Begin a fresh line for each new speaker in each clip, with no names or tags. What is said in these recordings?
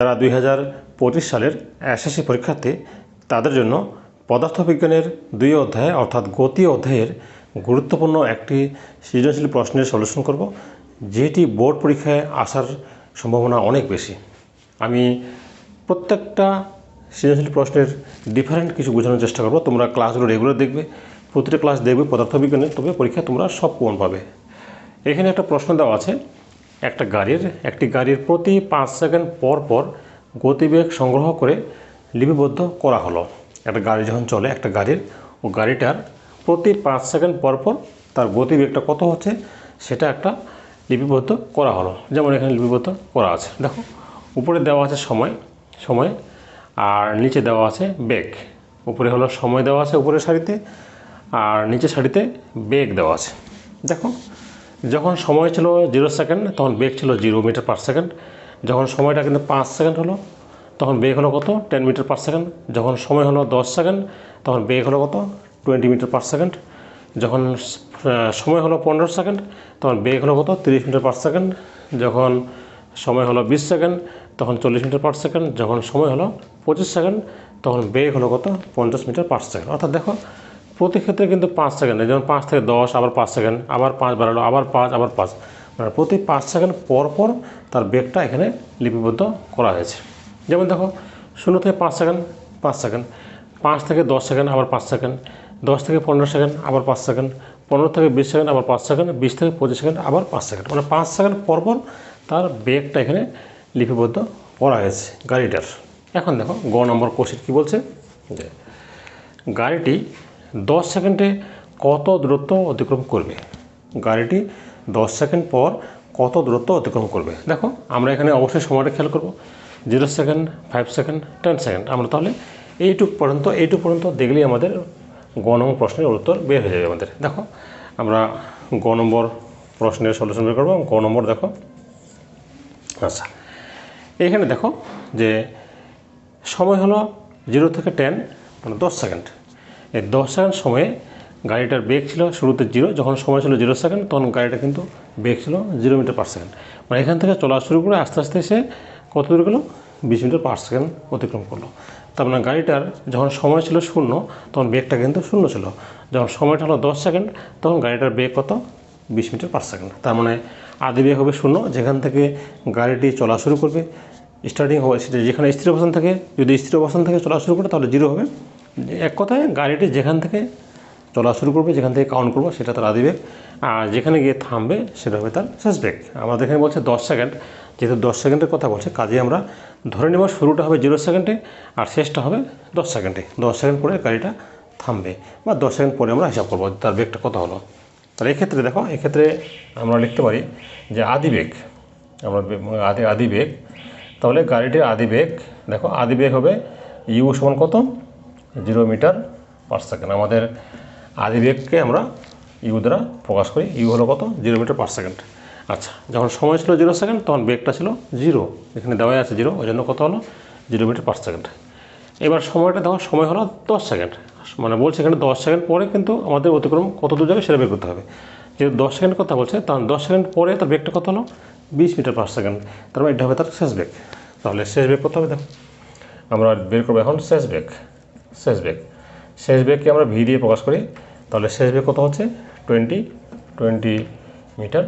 যারা দুই হাজার পঁচিশ সালের এসএসসি পরীক্ষার্থী। তাদের জন্য পদার্থবিজ্ঞানের দুই অধ্যায় অর্থাৎ গতি অধ্যায়ের গুরুত্বপূর্ণ একটি সৃজনশীল প্রশ্নের সলিউশন করব, যেটি বোর্ড পরীক্ষায় আসার সম্ভাবনা অনেক বেশি। আমি প্রত্যেকটা সৃজনশীল প্রশ্নের ডিফারেন্ট কিছু বোঝানোর চেষ্টা করব। তোমরা ক্লাসগুলো রেগুলার দেখবে, প্রতিটা ক্লাস দেখবে পদার্থবিজ্ঞানের, তবে পরীক্ষায় তোমরা সব প্রমাণ পাবে। এখানে একটা প্রশ্ন দেওয়া আছে একটা গাড়ির, একটি গাড়ির প্রতি পাঁচ সেকেন্ড পর পর গতিবেগ সংগ্রহ করে লিপিবদ্ধ করা হলো। একটা গাড়ি যখন চলে, একটা গাড়ির, ও গাড়িটার প্রতি পাঁচ সেকেন্ড পর পর তার গতিবেগটা কত হচ্ছে সেটা একটা লিপিবদ্ধ করা হলো। যেমন এখানে লিপিবদ্ধ করা আছে। দেখো, উপরে দেওয়া আছে সময় সময়, আর নিচে দেওয়া আছে বেগ। উপরে হলো সময় দেওয়া আছে উপরের সারিতে, আর নিচের সারিতে বেগ দেওয়া আছে। দেখো যখন সময় ছিল জিরো সেকেন্ড, তখন বেগ ছিল জিরো মিটার পার সেকেন্ড। যখন সময়টা কিন্তু পাঁচ সেকেন্ড হলো, তখন বেগ হলো কত? Ten meter per second. যখন সময় হলো দশ সেকেন্ড, তখন বেগ হলো কত? Twenty meter per second. যখন সময় হলো পনেরো সেকেন্ড, তখন বেগ হলো কত? তিরিশ মিটার পার সেকেন্ড। যখন সময় হলো বিশ সেকেন্ড, তখন চল্লিশ মিটার পার সেকেন্ড। যখন সময় হলো পঁচিশ সেকেন্ড, তখন বেগ হলো কত? পঞ্চাশ মিটার পার সেকেন্ড। অর্থাৎ দেখো প্রতি ক্ষেত্রে কিন্তু পাঁচ সেকেন্ড, যেমন পাঁচ থেকে দশ, আবার পাঁচ সেকেন্ড, আবার পাঁচ বাড়ালো, আবার পাঁচ আবার পাঁচ। মানে প্রতি পাঁচ সেকেন্ড পর পর তার বেগটা এখানে লিপিবদ্ধ করা হয়েছে। যেমন দেখো, শূন্য থেকে পাঁচ সেকেন্ড পাঁচ সেকেন্ড, পাঁচ থেকে দশ সেকেন্ড, আবার পাঁচ সেকেন্ড, দশ থেকে পনেরো সেকেন্ড, আবার পাঁচ সেকেন্ড, পনেরো থেকে বিশ সেকেন্ড, আবার পাঁচ সেকেন্ড, বিশ থেকে পঁচিশ সেকেন্ড, আবার পাঁচ সেকেন্ড। মানে পাঁচ সেকেন্ড পর পর তার বেগটা এখানে লিপিবদ্ধ করা হয়েছে গাড়িটার। এখন দেখো, গ নম্বর কোশ্চেন কী বলছে? যে গাড়িটি দশ সেকেন্ডে কত দূরত্ব অতিক্রম করবে? গাড়িটি দশ সেকেন্ড পর কত দূরত্ব অতিক্রম করবে? দেখো, আমরা এখানে অবশ্যই সময়টা খেয়াল করব। Zero second, five second, ten second. আমরা তাহলে এইটুক পর্যন্ত এইটুক পর্যন্ত দেখলেই আমাদের গ নম্বর প্রশ্নের উত্তর বের হয়ে যাবে আমাদের। দেখো, আমরা গ নম্বর প্রশ্নের সলিউশন বের করব গ নম্বর দেখো। আচ্ছা এখানে দেখো যে সময় হলো জিরো থেকে টেন মানে দশ সেকেন্ড। দশ সেকেন্ড সময়ে গাড়িটার বেগ ছিল শুরুতে জিরো, যখন সময় ছিল জিরো সেকেন্ড, তখন গাড়িটা কিন্তু বেগ ছিল জিরো মিটার পার সেকেন্ড। মানে এখান থেকে চলা শুরু করে আস্তে আস্তে এসে কত দূর গেলো? বিশ মিটার পার সেকেন্ড অতিক্রম করল। তার মানে গাড়িটার যখন সময় ছিল শূন্য, তখন বেগটা কিন্তু শূন্য ছিল। যখন সময়টা হলো দশ সেকেন্ড, তখন গাড়িটার বেগ কত? বিশ মিটার পার সেকেন্ড। তার মানে আদি বেগ হবে শূন্য, যেখান থেকে গাড়িটি চলা শুরু করবে। স্টার্টিং হবে সেটা যেখানে স্থির অবস্থান থাকে, যদি স্থির অবস্থান থেকে চলা শুরু করে, তাহলে জিরো হবে। এক কথায় গাড়িটি যেখান থেকে চলা শুরু করবে, যেখান থেকে কাউন্ট করব, সেটা তার আদি বেগ আর যেখানে গিয়ে থামবে, সেটা হবে তার শেষ বেগ আমাদের এখানে বলছে দশ সেকেন্ড যেহেতু দশ সেকেন্ডের কথা বলছে কাজে আমরা ধরে নেব শুরুটা হবে জিরো সেকেন্ডে আর শেষটা হবে দশ সেকেন্ডে দশ সেকেন্ড পরে গাড়িটা থামবে, বা দশ সেকেন্ড পরে আমরা হিসাব করব তার বেগটা কত হলো। তাহলে এক্ষেত্রে দেখো, এক্ষেত্রে আমরা লিখতে পারি যে আদি বেগ আমরা আদি আদি বেগ তাহলে গাড়িটির আদি বেগ দেখো আদি বেগ হবে ইউ সমান কত? জিরো মিটার পার সেকেন্ড আমাদের আদি বেগকে আমরা ইউ দ্বারা প্রকাশ করি। ইউ হলো কত? জিরো মিটার পার সেকেন্ড আচ্ছা যখন সময় ছিল জিরো সেকেন্ড তখন বেগটা ছিল জিরো। এখানে দেওয়াই আছে জিরো ওই জন্য কত হলো? জিরো মিটার পার সেকেন্ড এবার সময়টা দেখো, সময় হলো দশ সেকেন্ড মানে বলছে এখানে দশ সেকেন্ড পরে কিন্তু আমাদের অতিক্রম কত দূর যাবে সেটা বের করতে হবে। যেহেতু দশ সেকেন্ড কথা বলছে তখন দশ সেকেন্ড পরে তার বেগটা কত হলো? বিশ মিটার পার সেকেন্ড তার মানে এটা হবে তার শেষ বেগ। তাহলে শেষ বেগ কত হবে দেখো? আমরা বের করব এখন শেষ বেগ। শেষ বেগ শেষ বেগকে আমরা ভি দিয়ে প্রকাশ করি। তাহলে শেষ বেগ কত হচ্ছে? Twenty twenty meter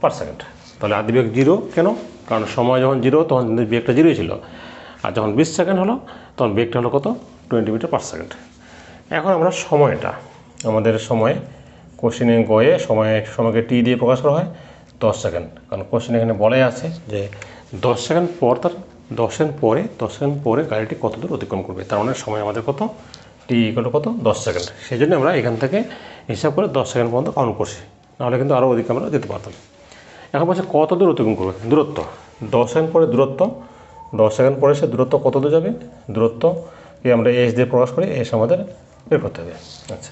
per second তাহলে আদি বেগ জিরো কেন? কারণ সময় যখন জিরো তখন বেগটা জিরোই ছিল। আর যখন বিশ সেকেন্ড হলো, তখন বেগটা হলো কত? টোয়েন্টি মিটার পার সেকেন্ড এখন আমরা সময়টা। আমাদের সময় কোশ্চেনে গয়ে সময় সময়কে টি দিয়ে প্রকাশ করা হয় দশ সেকেন্ড কারণ কোশ্চেন এখানে বলাই আছে যে দশ সেকেন্ড পর তার দশ সেকেন্ড পরে দশ সেকেন্ড পরে গাড়িটি কত দূর অতিক্রম করবে? তার মানে সময় আমাদের কত? টি ইকুয়াল কত? দশ সেকেন্ড সেই জন্য আমরা এখান থেকে হিসাব করে দশ সেকেন্ড পর্যন্ত কাউন্ট করছি। নাহলে কিন্তু আরও অধিক আমরা যেতে পারতাম। এখন বলছে কত দূর অতিক্রম করবে? দূরত্ব। দশ সেকেন্ড পরে দূরত্ব। দশ সেকেন্ড পরে সে দূরত্ব কত দূর যাবে? দূরত্বকে আমরা এস দিয়ে প্রকাশ করি এস আমাদের বের করতে হবে। আচ্ছা।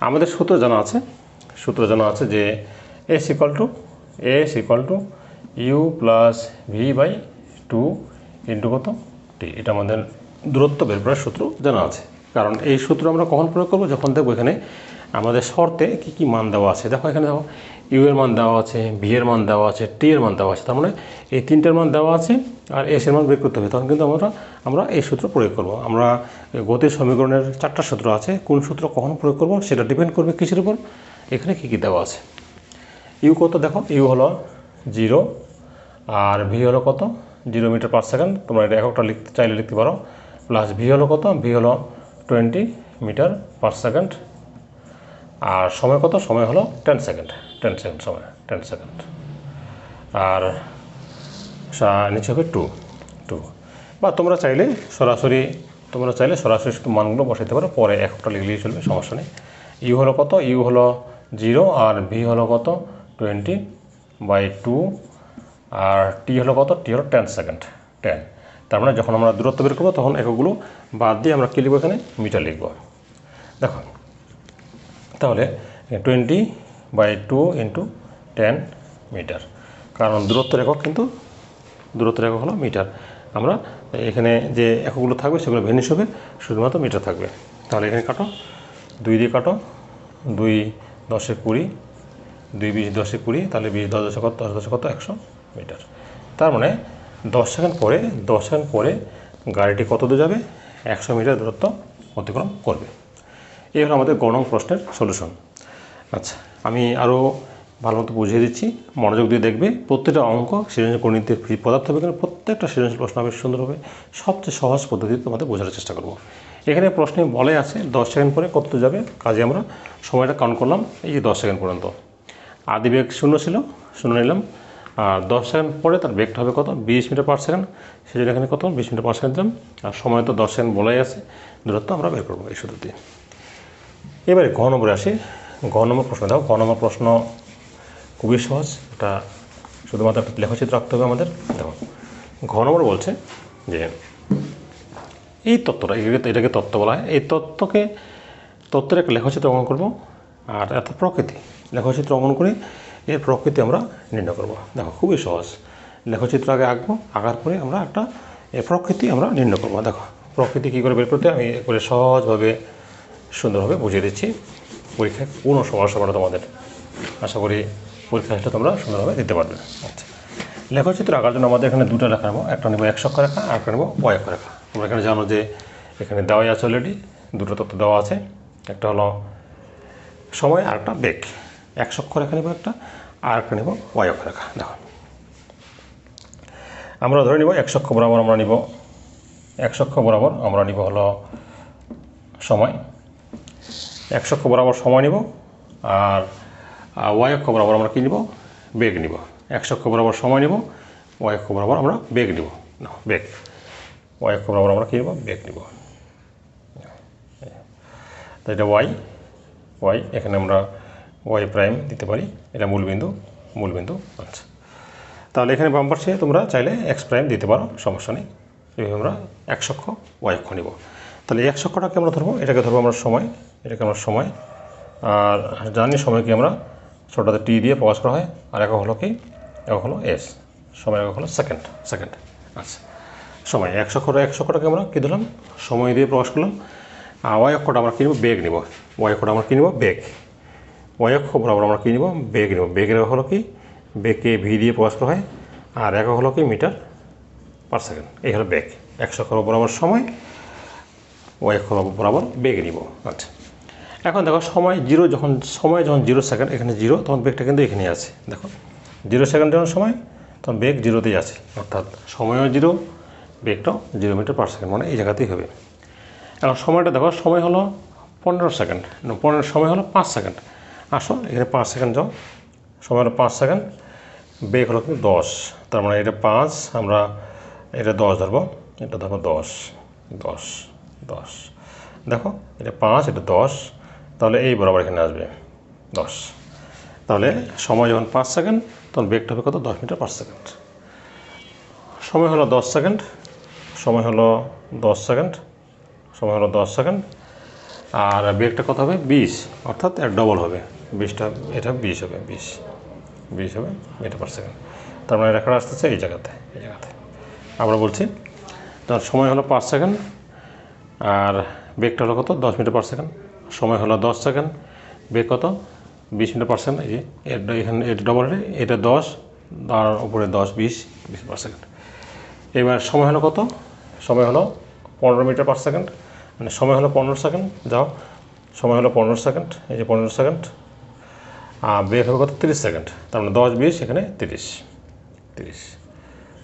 আমাদের সূত্র জানা আছে। সূত্র জানা আছে যে s equal to s equal to u plus v by two into কত? টি এটা আমাদের দূরত্ব বের করার সূত্র জানা আছে। কারণ এই সূত্র আমরা কখন প্রয়োগ করব? যখন দেখব এখানে আমাদের শর্তে কি কি মান দেওয়া আছে। দেখো এখানে দেখো ইউ এর মান দেওয়া আছে ভি এর মান দেওয়া আছে টি এর মান দেওয়া আছে। তার মানে এই তিনটের মান দেওয়া আছে আর এস এর মান বের করতে হবে। তখন কিন্তু আমরা আমরা এই সূত্র প্রয়োগ করব। আমরা গতির সমীকরণের চারটা সূত্র আছে। কোন সূত্র কখন প্রয়োগ করব সেটা ডিপেন্ড করবে কিসের উপর? এখানে কী কী দেওয়া আছে? ইউ কত? দেখো ইউ হলো জিরো আর ভি হলো কত? Zero meter per second. তোমরা এটা এককটা লিখতে, চাইলে লিখতে পারো। প্লাস ভি হলো কত? ভি হলো টোয়েন্টি মিটার পার সেকেন্ড। আর সময় কত? সময় হলো টেন সেকেন্ড। টেন সেকেন্ড সময় টেন সেকেন্ড। আর নিচে হবে টু টু বা তোমরা চাইলে সরাসরি, তোমরা চাইলে সরাসরি শুধু মানগুলো বসাইতে পারো। পরে একটা লিখলেই চলবে, সমস্যা নেই। ইউ হলো কত? ইউ হলো জিরো আর ভি হলো কত? টোয়েন্টি বাই টু আর টি হলো কত? টি হলো টেন সেকেন্ড টেন তার মানে যখন আমরা দূরত্ব বের করব, তখন একগুলো বাদ দিয়ে আমরা কী লিখব এখানে? মিটার লিখব। দেখো, তাহলে twenty by two into ten meter কারণ দূরত্বের একক কিন্তু, দূরত্বের একক হলো মিটার। আমরা এখানে যে এককগুলো থাকবে, সেগুলো ভেনিস হবে, শুধুমাত্র মিটার থাকবে। তাহলে এখানে কাটো, দুই দিয়ে কাটো, দুই দশে কুড়ি, দুই বিশ দশে কুড়ি, তাহলে বিশ দশ দশে কত, দশ দশে কত? একশো। মিটার। তার মানে দশ সেকেন্ড পরে, দশ সেকেন্ড পরে গাড়িটি কত দূর যাবে? একশো মিটার দূরত্ব অতিক্রম করবে। এই হলো আমাদের গণং প্রশ্নের সলিউশন আচ্ছা আমি আরও ভালো মতো বুঝিয়ে দিচ্ছি। মনোযোগ দিয়ে দেখবে, প্রত্যেকটা অঙ্ক সৃজনশীল গণিতের ফ্রি পদার্থবিজ্ঞানের প্রত্যেকটা সৃজনশীল প্রশ্ন আমি হবে। সবচেয়ে সহজ পদ্ধতিতে তোমাদের বোঝার চেষ্টা করব। এখানে প্রশ্নে বলে আছে, দশ সেকেন্ড পরে কত যাবে? কাজে আমরা সময়টা কাউন্ট করলাম, এই যে দশ সেকেন্ড পর্যন্ত। আদিবেগ শূন্য ছিল, শূন্য নিলাম। আর দশ সেকেন্ড পরে তার বেগটা হবে কত? বিশ মিটার পার সেকেন্ড সেই জন্য এখানে কত? বিশ মিটার পার সেকেন্ড দিলাম আর সময় তো দশ সেকেন্ড বলাই আছে। দূরত্ব আমরা বের করব এই সূত্র দিয়ে এবারে ঘ নম্বরে আসি। ঘ নম্বর প্রশ্ন দেখো। ঘ নম্বর প্রশ্ন খুবই সহজ। এটা শুধুমাত্র একটা লেখচিত্র রাখতে হবে আমাদের। দেখো, ঘ নম্বর বলছে যে এই তত্ত্বটা এটাকে তত্ত্ব বলা হয়। এই তত্ত্বকে, তত্ত্বের একটা লেখচিত্র অঙ্কন করব। আর এত প্রকৃতি। লেখচিত্র অঙ্কন করে এর প্রকৃতি আমরা নির্ণয় করব। দেখো, খুবই সহজ। লেখচিত্র আগে আঁকবো, আঁকার পরে আমরা একটা প্রকৃতি আমরা নির্ণয় করব। দেখো, প্রকৃতি কী করে বের করতে আমি একবারে সহজভাবে, সুন্দরভাবে বুঝিয়ে দিচ্ছি। পরীক্ষায় কোনো সমস্যা হবে না তোমাদের। আশা করি পরীক্ষা আসলে তোমরা সুন্দরভাবে দিতে পারবে। আচ্ছা। লেখচিত্র আঁকার জন্য আমাদের এখানে দুটো লেখা নেব। একটা নেব একশো রেখা আর একটা নেব অয়ক্ষ রেখা। তোমরা এখানে জানো যে এখানে দেওয়াই আছে অলরেডি দুটো তত্ত্ব দেওয়া আছে। একটা হলো সময় আর একটা বেগ। একশো রেখা নেব একটা, আর একটা নেব অয়ক্ষ রেখা দেখো। আমরা ধরে নিব একশো বরাবর আমরা নিব, একশো বরাবর আমরা নিব হলো সময়। একশো অক্ষ বরাবর সময় নিব, আর ওয়াই অক্ষ বরাবর আমরা কী নিব? বেগ নিব। একশো অক্ষ বরাবর সময় নিব, ওয়াই অক্ষ বরাবর আমরা বেগ নিব। না বেগ। ওয়াই অক্ষ বরাবর আমরা কী নিব? বেগ নিব। তো এটা ওয়াই ওয়াই, এখানে আমরা ওয়াই প্রাইম দিতে পারি। এটা মূলবিন্দু মূলবিন্দু আচ্ছা তাহলে এখানে বাম পাশে তোমরা চাইলে এক্স প্রাইম দিতে পারো, সমস্যা নেই। এইভাবে আমরা একশো অক্ষ ওয়াই অক্ষ নিব। তাহলে একশো অক্ষটাকে আমরা ধরবো, এটাকে ধরবো আমরা সময়, এটাকে আমরা সময়। আর জানি সময়কে আমরা ছোটোতে টি দিয়ে প্রকাশ করা হয়, আর একক হলো কি? একক হলো এস সময় একক হলো সেকেন্ড সেকেন্ড আচ্ছা সময়, একশো অক্ষর একশো আমরা কী দিলাম? সময় দিয়ে প্রকাশ করলাম। আর ওয়াই অক্ষটা আমরা কী নেব? বেগ নিব। ওয়াই অক্ষটা আমরা কী নেব? বেগ। অক্ষ বরাবর আমরা কী নিব? বেগ নেব। বেগের হলো কি? বেগকে ভি দিয়ে প্রকাশ করা হয়। আর এক হলো কি? Meter per second. এই হলো বেগ। একশো অক্ষর বরাবর সময়। ওয়াই অক্ষ বরাবর বেগ নিব। আচ্ছা এখন দেখো, সময় জিরো যখন সময় যখন জিরো সেকেন্ড, এখানে জিরো, তখন বেগটা কিন্তু এখানে আছে। দেখো, জিরো সেকেন্ড যখন সময়, তখন বেগ জিরোতেই আছে। অর্থাৎ সময়ও জিরো, বেগটাও জিরো মিটার পার সেকেন্ড। মানে এই জায়গাতেই হবে। এখন সময়টা দেখো, সময় হলো পনেরো সেকেন্ড। পনেরো সময় হলো পাঁচ সেকেন্ড। আসো এখানে পাঁচ সেকেন্ড যাও। সময় হলো পাঁচ সেকেন্ড। বেগ হলো কিন্তু দশ। তার মানে এটা পাঁচ, আমরা এটা দশ ধরবো। এটা ধরবো দশ। দশ দশ। দেখো, এটা পাঁচ, এটা দশ। তাহলে এই বরাবর এখানে আসবে। দশ। তাহলে সময় যখন পাঁচ সেকেন্ড, তখন বেগটা হবে কত? দশ মিটার পার সেকেন্ড। সময় হলো দশ সেকেন্ড। সময় হলো দশ সেকেন্ড। সময় হলো দশ সেকেন্ড। আর বেগটা কত হবে? বিশ। অর্থাৎ এক ডবল হবে। বিশটা, এটা বিশ হবে, বিশ। বিশ হবে মিটার পার সেকেন্ড তার মানে রেখাটা আসতেছে এই জায়গাতে এই জায়গাতে। আমরা বলছি, তার সময় হলো পাঁচ সেকেন্ড আর বেগটা হলো কত? দশ মিটার পার সেকেন্ড সময় হলো দশ সেকেন্ড বেগ কত? বিশ মিটার পার সেকেন্ড এই যে এখানে, এটা ডবল এটা দশ আর উপরে দশ, বিশ বিশ পার সেকেন্ড এবার সময় হলো কত? সময় হলো পনেরো মিটার পার সেকেন্ড মানে সময় হলো পনেরো সেকেন্ড যাও। সময় হলো পনেরো সেকেন্ড এই যে পনেরো সেকেন্ড আর বেগ হবে কত? তিরিশ সেকেন্ড। তার মানে দশ বিশ, এখানে তিরিশ। তিরিশ।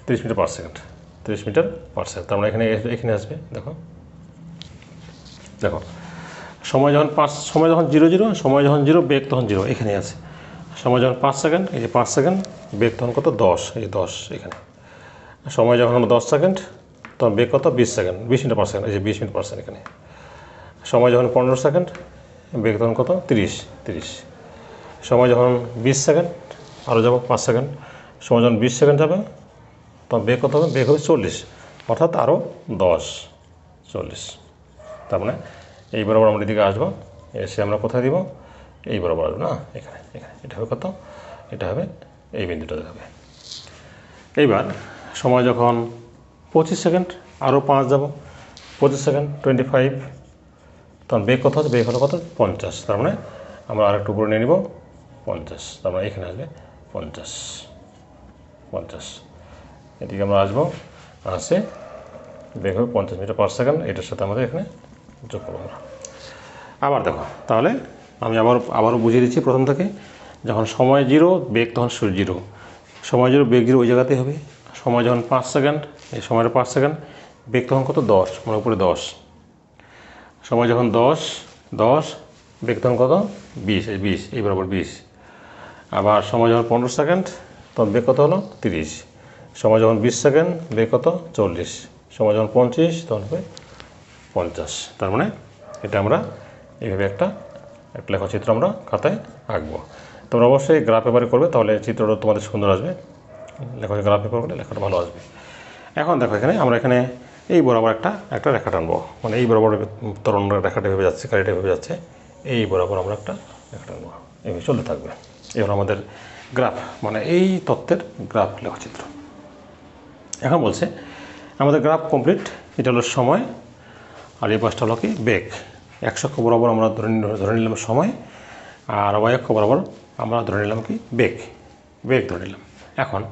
তিরিশ মিটার পার সেকেন্ড। তিরিশ মিটার পার সেকেন্ড। তার মানে এখানে এখানে আসবে, দেখো। দেখো, সময় যখন পাঁচ, সময় যখন জিরো জিরো, সময় যখন জিরো, বেগ তখন জিরো এখানে আছে। সময় যখন পাঁচ সেকেন্ড, এই যে পাঁচ সেকেন্ড, বেগ তখন কত? দশ, এই দশ, এখানে। সময় যখন হলো দশ সেকেন্ড, তখন বেগ কত? বিশ সেকেন্ড, বিশ মিনিট পার সেকেন্ড, এই যে বিশ মিনিট পার সেকেন্ড এখানে। সময় যখন পনেরো সেকেন্ড, বেগ তখন কত? তিরিশ তিরিশ। সময় যখন বিশ সেকেন্ড আরও যাব পাঁচ সেকেন্ড, সময় যখন বিশ সেকেন্ড যাবে, তখন বেগ কত হবে বেগ হবে চল্লিশ, অর্থাৎ আরও দশ, চল্লিশ। তার মানে এই বরাবর আমরা এদিকে আসব, এসে আমরা কোথায় দিব? এই বরাবর আসব, না? এখানে এখানে। এটা হবে কত? এটা হবে এই বিন্দুটা হবে এইবার সময় যখন পঁচিশ সেকেন্ড আরও পাঁচ যাব, পঁচিশ সেকেন্ড টোয়েন্টি ফাইভ তখন বেগ কত হচ্ছে বেগ হলো কত? পঞ্চাশ। তার মানে আমরা আরেকটু উপরে নিয়ে নিব। পঞ্চাশ। তার মানে এখানে আসবে পঞ্চাশ। পঞ্চাশ। এদিকে আমরা আসব, আসে হবে পঞ্চাশ মিটার পার সেকেন্ড, এটার সাথে আমাদের এখানে যোগ করব আমরা। আবার দেখো, তাহলে আমি আবার, আবারও বুঝিয়ে দিচ্ছি প্রথম থেকে। যখন সময় জিরো, বেগ তখন সূর্য জিরো। সময় জিরো, বেগ জিরো ওই জায়গাতেই হবে। সময় যখন পাঁচ সেকেন্ড, এই সময়টা পাঁচ সেকেন্ড, বেগ তখন কত? দশ মানে উপরে দশ। সময় যখন দশ দশ, বেগ তখন কত? বিশ বিশ, এই বরাবর বিশ। আবার সময় যখন পনেরো সেকেন্ড, তখন বেগ কত হলো? তিরিশ। সময় যখন বিশ সেকেন্ড বেগ কত? চল্লিশ। সময় যখন পঁচিশ, তখন হবে পঞ্চাশ। তার মানে এটা আমরা এইভাবে একটা একটা লেখচিত্র আমরা খাতায় আঁকবো। তোমরা অবশ্যই গ্রাফ পেপারে করবে, তাহলে চিত্রটা তোমাদের সুন্দর আসবে। লেখা গ্রাফ পেপার করলে লেখাটা ভালো আসবে। এখন দেখো এখানে আমরা এখানে এই বরাবর একটা একটা রেখা টানবো। মানে এই বরাবর তরণ রেখাটা ভেবে যাচ্ছে, গাড়িটা ভেবে যাচ্ছে। এই বরাবর আমরা একটা রেখা টানবো। এইভাবে চলতে থাকবে। এই আমাদের গ্রাফ মানে এই তত্ত্বের গ্রাফ লেখচিত্র। এখন বলছে, আমাদের গ্রাফ কমপ্লিট, এটা হলো সময়, আর এই পাশটা হলো কি, বেগ। একশো অক্ষ বরাবর আমরা ধরে ধরে নিলাম সময়, আর ওয়াই অক্ষ বরাবর আমরা ধরে নিলাম কি, বেগ। বেগ ধরে নিলাম। এখন,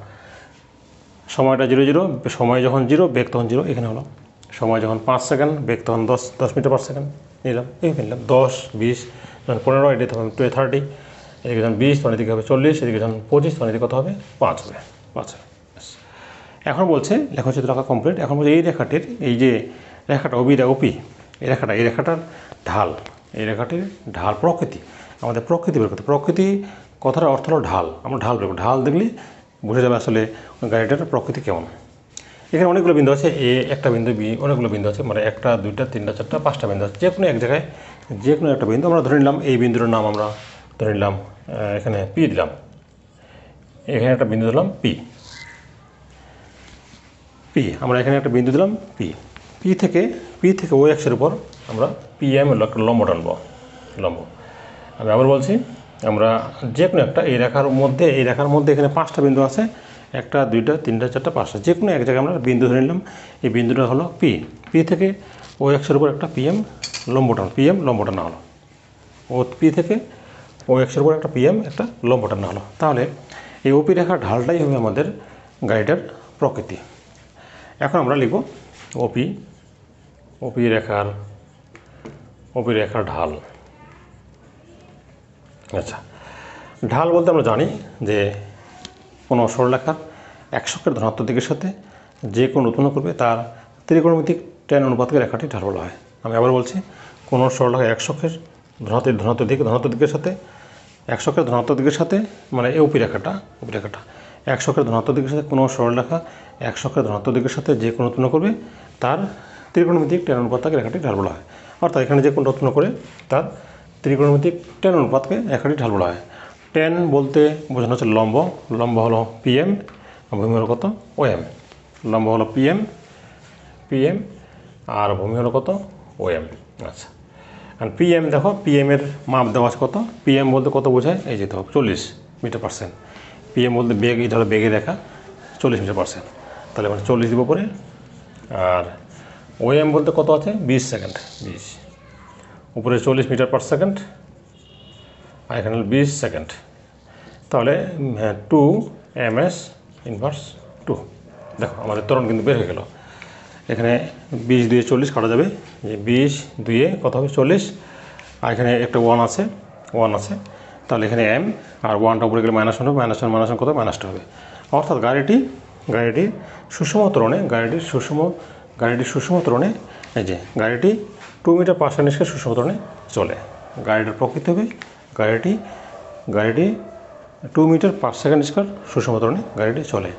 সময়টা জিরো জিরো, সময় যখন জিরো, বেগ তখন জিরো, এখানে হলো। সময় যখন পাঁচ সেকেন্ড, বেগ তখন দশ দশ মিটার পার সেকেন্ড, নিলাম, এই নিলাম। দশ, বিশ, যখন পনেরো, এটি তখন টু থার্টি এদিকে যখন বিশ, তখন এদিকে হবে চল্লিশ, এদিকে যখন পঁচিশ, তখন এদিকে কত হবে? পাঁচ হবে। পাঁচ এখন বলছে লেখচিত্র আঁকা কমপ্লিট এখন বলছে এই রেখাটির, এই যে রেখাটা অবিরা ওপি এই রেখাটা, এই রেখাটার ঢাল, এই রেখাটির ঢাল প্রকৃতি। আমাদের প্রকৃতি বের করতে প্রকৃতি কথার অর্থ হলো ঢাল। আমরা ঢাল বের ঢাল দেখলে বুঝে যাবে আসলে গাড়িটার প্রকৃতি কেমন। এখানে অনেকগুলো বিন্দু আছে, এ একটা বিন্দু, বি অনেকগুলো বিন্দু আছে মানে একটা, দুইটা, তিনটা, চারটা, পাঁচটা বিন্দু আছে। যে কোনো এক জায়গায় যে কোনো একটা বিন্দু, আমরা ধরে নিলাম এই বিন্দুর নাম আমরা ধরে নিলাম এখানে পি দিলাম। এখানে একটা বিন্দু দিলাম পি পি আমরা এখানে একটা বিন্দু দিলাম পি পি থেকে পি থেকে ও এক্সের উপর আমরা পি এম একটা লম্ব টানবো, লম্ব। আমি আবার বলছি, আমরা যে কোনো একটা এই রেখার মধ্যে, এই রেখার মধ্যে এখানে পাঁচটা বিন্দু আছে, একটা, দুইটা, তিনটা, চারটা, পাঁচটা যে কোনো এক জায়গায় আমরা বিন্দু ধরে নিলাম, এই বিন্দুটা হলো পি পি থেকে ও এক্সের উপর একটা পিএম লম্ব টান পিএম লম্ব টানা হলো। ও পি থেকে ও এক্সের উপর একটা পিএম একটা লম্ব টানা হলো। তাহলে এই ওপি রেখার ঢালটাই হবে আমাদের গাড়িটার প্রকৃতি। এখন আমরা লিখব ওপি ওপি রেখার ওপি রেখার ঢাল। আচ্ছা ঢাল বলতে আমরা জানি যে কোনো সরলরেখার একশকের ধনাত্মক দিকের সাথে যে কোনো উৎপন্ন করবে তার ত্রিকোণমিতিক টেন অনুপাতকে রেখাটি ঢাল বলা হয়। আমি আবার বলছি কোনো সরলরেখা একশকের ধনাত্মক ধনাত্মক দিক, ধনাত্মক দিকের সাথে একশকের ধনাত্মক দিকের সাথে মানে এই উপি রেখাটা উপি রেখাটা একশকের ধনাত্মক দিকের সাথে কোনো সরলরেখা একশকের ধনাত্মক দিকের সাথে যে কোনো উৎপন্ন করবে, তার ত্রিকোণমিতিক টেন অনুপাতকে রেখাটি ঢাল বলা হয়। অর্থাৎ এখানে যে কোনটা উৎপন্ন করে, তার ত্রিকোণমিতিক টেন অনুপাতকে রেখাটি ঢাল বলা হয়। টেন বলতে বোঝানো হচ্ছে লম্ব লম্ব হলো পিএম ভূমি হলো কত? ওএম লম্ব হলো পিএম পিএম আর ভূমি হলো কত? ওএম আচ্ছা। আর পিএম দেখো পিএম এর মাপ দেওয়া কত? পিএম বলতে কত বোঝায়? এই যেতে হবে চল্লিশ মিটার পার্সেন্ট। পিএম বলতে বেগ, এই ধরো বেগে দেখা, চল্লিশ মিটার পার্সেন্ট। তাহলে মানে চল্লিশ দিব পরে, আর ওএম বলতে কত আছে? বিশ সেকেন্ড, বিশ। উপরে চল্লিশ মিটার পার সেকেন্ড, আর এখানে বিশ সেকেন্ড। তাহলে two m s inverse two দেখো, আমাদের ত্বরণ কিন্তু বের হয়ে গেল। এখানে বিশ দুয়ে চল্লিশ কাটা যাবে। যে বিশ দুয়ে কত হবে? চল্লিশ। আর এখানে একটা ওয়ান আছে ওয়ান আছে। তাহলে এখানে এম আর ওয়ানটা উপরে গেলে মাইনাস ওয়ান হবে মাইনাস ওয়ান মাইনাস ওয়ান কত? মাইনাস টু হবে। অর্থাৎ গাড়িটি গাড়িটির সুষম ত্বরণে গাড়িটির সুষম গাড়িটির সুষম ত্বরণে এই যে গাড়িটি টু মিটার সেকেন্ড স্কোয়ার সুষম তরণে চলে। গাড়িটার প্রকৃতি হবে গাড়িটি গাড়িটি two meter per second square সুষম ত্বরণে গাড়িটি চলে।